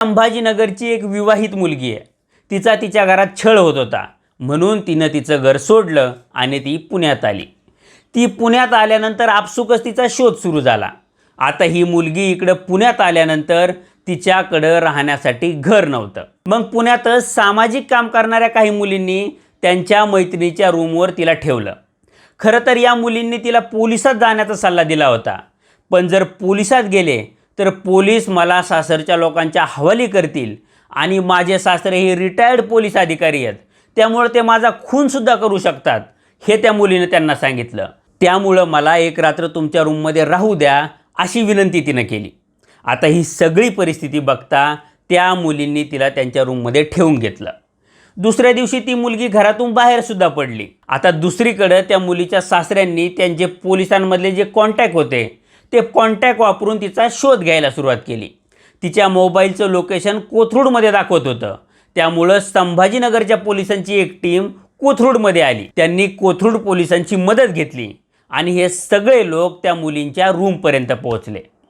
संभाजीनगरची एक विवाहित मुलगी आहे. तिचा तिच्या घरात छळ होत होता. म्हणून तिनं तिचं घर सोडलं आणि ती पुण्यात आली. ती पुण्यात आल्यानंतर आपसुकच तिचा शोध सुरू झाला. आता ही मुलगी इकडं पुण्यात आल्यानंतर तिच्याकडं राहण्यासाठी घर नव्हतं. मग पुण्यातच सामाजिक काम करणाऱ्या काही मुलींनी त्यांच्या मैत्रिणीच्या रूमवर तिला ठेवलं. खरं तर या मुलींनी तिला पोलिसात जाण्याचा सल्ला दिला होता. पण जर पोलिसात गेले तर पोलीस मला सासरच्या लोकांच्या हवाली करतील आणि माझे सासरे हे रिटायर्ड पोलीस अधिकारी आहेत. त्यामुळं ते माझा खूनसुद्धा करू शकतात हे त्या मुलीनं त्यांना सांगितलं. त्यामुळं मला एक रात्र तुमच्या रूममध्ये राहू द्या अशी विनंती तिनं केली. आता ही सगळी परिस्थिती बघता त्या मुलींनी तिला त्यांच्या रूममध्ये ठेवून घेतलं. दुसऱ्या दिवशी ती मुलगी घरातून बाहेरसुद्धा पडली. आता दुसरीकडं त्या मुलीच्या सासऱ्यांनी त्यांचे पोलिसांमधले जे कॉन्टॅक्ट होते ते कॉन्टॅक्ट वापरून तिचा शोध घ्यायला सुरुवात केली. तिच्या मोबाईलचं लोकेशन कोथरूडमध्ये दाखवत होतं. त्यामुळं संभाजीनगरच्या पोलिसांची एक टीम कोथरूडमध्ये आली. त्यांनी कोथरूड पोलिसांची मदत घेतली आणि हे सगळे लोक त्या मुलींच्या रूमपर्यंत पोहोचले.